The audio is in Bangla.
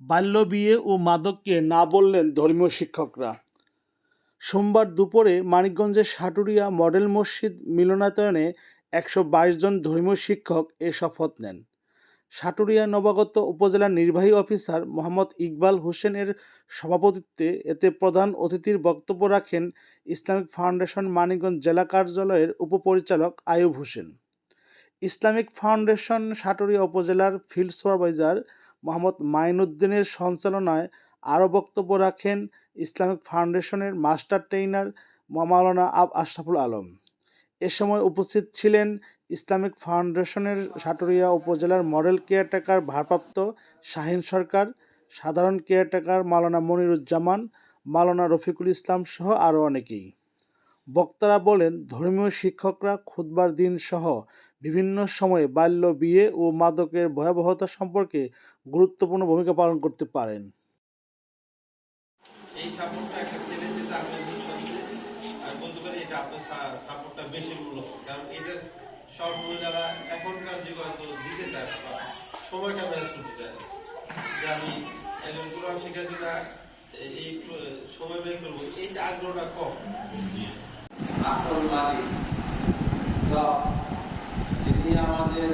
বাল্যবিয়ে ও মাদককে না বললেন ধর্মীয় শিক্ষকরা। সোমবার দুপুরে মানিকগঞ্জের সাটুরিয়া মডেল মসজিদ মিলনায়তনে একশো বাইশ জন ধর্মীয় শিক্ষক এ শপথ নেন। সাটুরিয়া নবাগত উপজেলার নির্বাহী অফিসার মোহাম্মদ ইকবাল হোসেনের সভাপতিত্বে এতে প্রধান অতিথির বক্তব্য রাখেন ইসলামিক ফাউন্ডেশন মানিকগঞ্জ জেলা কার্যালয়ের উপপরিচালক আয়ুব হোসেন। ইসলামিক ফাউন্ডেশন সাটুরিয়া উপজেলার ফিল্ড সুপারভাইজার মোহাম্মদ মাইনুদ্দিনের সঞ্চালনায় আরও বক্তব্য রাখেন ইসলামিক ফাউন্ডেশনের মাস্টার ট্রেইনার মাওলানা আব আশরাফুল আলম। এ সময় উপস্থিত ছিলেন ইসলামিক ফাউন্ডেশনের সাটুরিয়া উপজেলার মডেল কেয়ারটেকার ভারপ্রাপ্ত শাহিন সরকার, সাধারণ কেয়ারটেকার মাওলানা মনিরুজ্জামান, মাওলানা রফিকুল ইসলাম সহ আরও অনেকেই। বক্তারা বলেন, ধর্মীয় শিক্ষকরা খুতবার দিন সহ বিভিন্ন সময়ে বাল্য বিয়ে ও মাদকের ভয়াবহতা সম্পর্কে গুরুত্বপূর্ণ ভূমিকা পালন করতে পারেন সময়টা চায়। যে আমি একজন কোরআন শিক্ষার্থীরা এই সময় করব, এই আগ্রহটা কম আসল মালিক। তিনি আমাদের